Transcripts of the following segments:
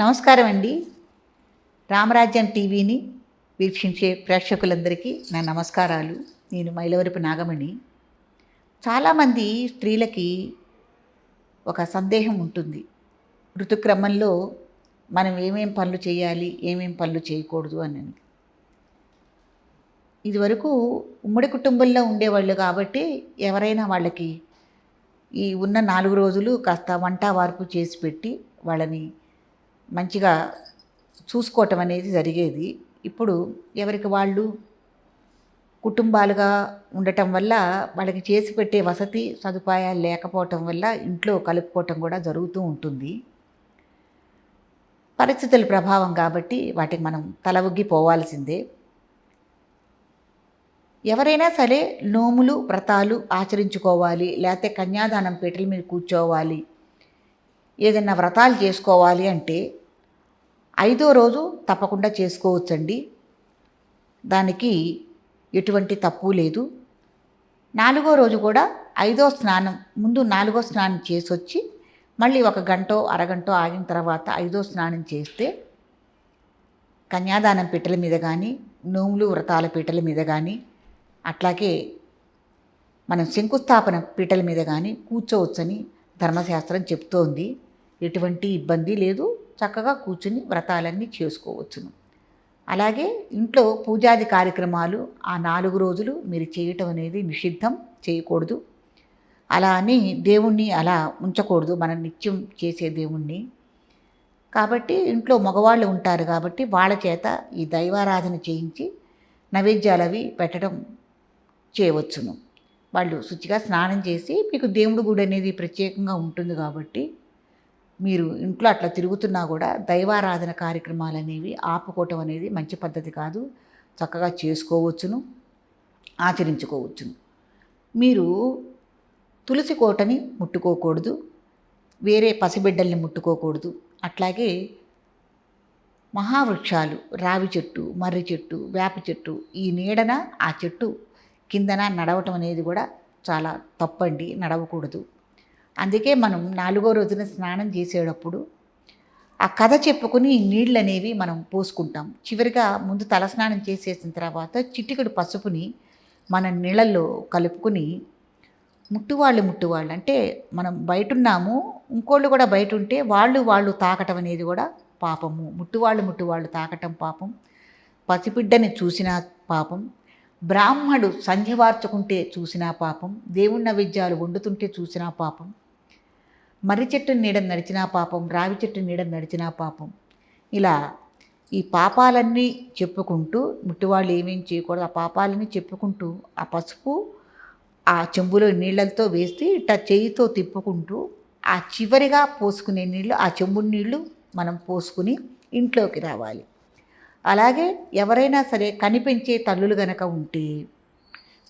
నమస్కారం అండి రామరాజ్యం టీవీని వీక్షించే ప్రేక్షకులందరికీ నా నమస్కారాలు. నేను మైలవరపు నాగమణి. చాలామంది స్త్రీలకి ఒక సందేహం ఉంటుంది. ఋతుక్రమంలో మనం ఏమేం పనులు చేయాలి ఏమేం పనులు చేయకూడదు అని ఇదివరకు ఉమ్మడి కుటుంబంలో ఉండేవాళ్ళు కాబట్టి ఎవరైనా వాళ్ళకి ఈ ఉన్న నాలుగు రోజులు కాస్త వంట వార్పు చేసి పెట్టి వాళ్ళని మంచిగా చూసుకోవటం అనేది జరిగేది. ఇప్పుడు ఎవరికి వాళ్ళు కుటుంబాలుగా ఉండటం వల్ల వాళ్ళకి చేసి పెట్టే వసతి సదుపాయాలు లేకపోవటం వల్ల ఇంట్లో కలుపుకోవటం కూడా జరుగుతూ ఉంటుంది. పరిస్థితుల ప్రభావం కాబట్టి వాటికి మనం తల పోవాల్సిందే. ఎవరైనా సరే నోములు వ్రతాలు ఆచరించుకోవాలి లేకపోతే కన్యాదానం పీటల మీద కూర్చోవాలి ఏదైనా వ్రతాలు చేసుకోవాలి అంటే ఐదో రోజు తప్పకుండా చేసుకోవచ్చండి. దానికి ఎటువంటి తప్పు లేదు. నాలుగో రోజు కూడా ఐదో స్నానం ముందు నాలుగో స్నానం చేసొచ్చి మళ్ళీ ఒక గంట అరగంట ఆగిన తర్వాత ఐదో స్నానం చేస్తే కన్యాదానం పీటల మీద కానీ నోములు వ్రతాల పీటల మీద కానీ అట్లాగే మనం శంకుస్థాపన పీటల మీద కానీ కూర్చోవచ్చని ధర్మశాస్త్రం చెప్తోంది. ఎటువంటి ఇబ్బంది లేదు. చక్కగా కూర్చుని వ్రతాలన్నీ చేసుకోవచ్చును. అలాగే ఇంట్లో పూజాది కార్యక్రమాలు ఆ నాలుగు రోజులు మీరు చేయటం అనేది నిషిద్ధం చేయకూడదు. అలా అని దేవుణ్ణి అలా ఉంచకూడదు మనం నిత్యం చేసే దేవుణ్ణి. కాబట్టి ఇంట్లో మగవాళ్ళు ఉంటారు కాబట్టి వాళ్ళ చేత ఈ దైవారాధన చేయించి నైవేద్యాలు అవి పెట్టడం చేయవచ్చును. వాళ్ళు శుచిగా స్నానం చేసి మీకు దేవుడి గుడి అనేది ప్రత్యేకంగా ఉంటుంది కాబట్టి మీరు ఇంట్లో అట్లా తిరుగుతున్నా కూడా దైవారాధన కార్యక్రమాలు అనేవి ఆపుకోవటం అనేది మంచి పద్ధతి కాదు. చక్కగా చేసుకోవచ్చును ఆచరించుకోవచ్చును. మీరు తులసి కోటని ముట్టుకోకూడదు వేరే పసిబిడ్డల్ని ముట్టుకోకూడదు. అట్లాగే మహావృక్షాలు రావి చెట్టు మర్రి చెట్టు వేప చెట్టు ఈ నీడన ఆ చెట్టు కిందన నడవటం అనేది కూడా చాలా తప్పండి నడవకూడదు. అందుకే మనం నాలుగో రోజున స్నానం చేసేటప్పుడు ఆ కథ చెప్పుకుని నీళ్ళు అనేవి మనం పోసుకుంటాం. చివరిగా ముందు తలస్నానం చేసేసిన తర్వాత చిటికడు పసుపుని మన నీళ్ళల్లో కలుపుకుని ముట్టువాళ్ళు ముట్టువాళ్ళు అంటే మనం బయట ఉన్నాము ఇంకోళ్ళు కూడా బయట ఉంటే వాళ్ళు వాళ్ళు తాకటం అనేది కూడా పాపము. ముట్టువాళ్ళు ముట్టువాళ్ళు తాకటం పాపం. పసిబిడ్డని చూసిన పాపం. బ్రాహ్మడు సంధ్య వార్చుకుంటే చూసినా పాపం దేవుణ్ణ విద్యాలు వండుతుంటే చూసినా పాపం మర్రి చెట్టు నీడ నడిచినా పాపం రావి చెట్టు నీడ నడిచినా పాపం. ఇలా ఈ పాపాలన్నీ చెప్పుకుంటూ ముట్టివాళ్ళు ఏమేమి చేయకూడదు ఆ పాపాలన్నీ చెప్పుకుంటూ ఆ పసుపు ఆ చెంబులో నీళ్ళతో వేసి ఇట్లా చేయితో తిప్పుకుంటూ ఆ చివరిగా పోసుకునే నీళ్ళు ఆ చెంబు నీళ్ళు మనం పోసుకుని ఇంట్లోకి రావాలి. అలాగే ఎవరైనా సరే కనిపించే తల్లులు గనక ఉంటే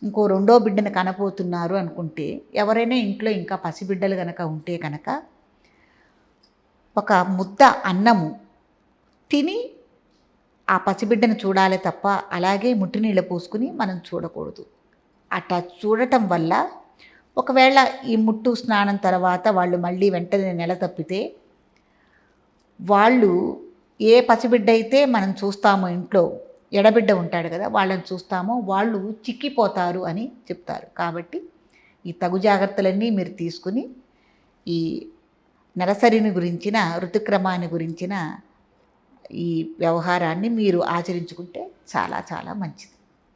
ఇంకో రెండో బిడ్డను కనపోతున్నారు అనుకుంటే ఎవరైనా ఇంట్లో ఇంకా పసిబిడ్డలు గనక ఉంటే కనుక ఒక ముద్ద అన్నము తిని ఆ పసిబిడ్డను చూడాలి తప్ప అలాగే ముట్టి నీళ్ళు పోసుకుని మనం చూడకూడదు. అట్లా చూడటం వల్ల ఒకవేళ ఈ ముట్టు స్నానం తర్వాత వాళ్ళు మళ్ళీ వెంటనే నెల తప్పితే వాళ్ళు ఏ పసిబిడ్డ అయితే మనం చూస్తామో ఇంట్లో ఎడబిడ్డ ఉంటాడు కదా వాళ్ళని చూస్తామో వాళ్ళు చిక్కిపోతారు అని చెప్తారు. కాబట్టి ఈ తగు జాగ్రత్తలన్నీ మీరు తీసుకుని ఈ నెలసరిని గురించిన ఋతుక్రమాన్ని గురించిన ఈ వ్యవహారాన్ని మీరు ఆచరించుకుంటే చాలా చాలా మంచిది.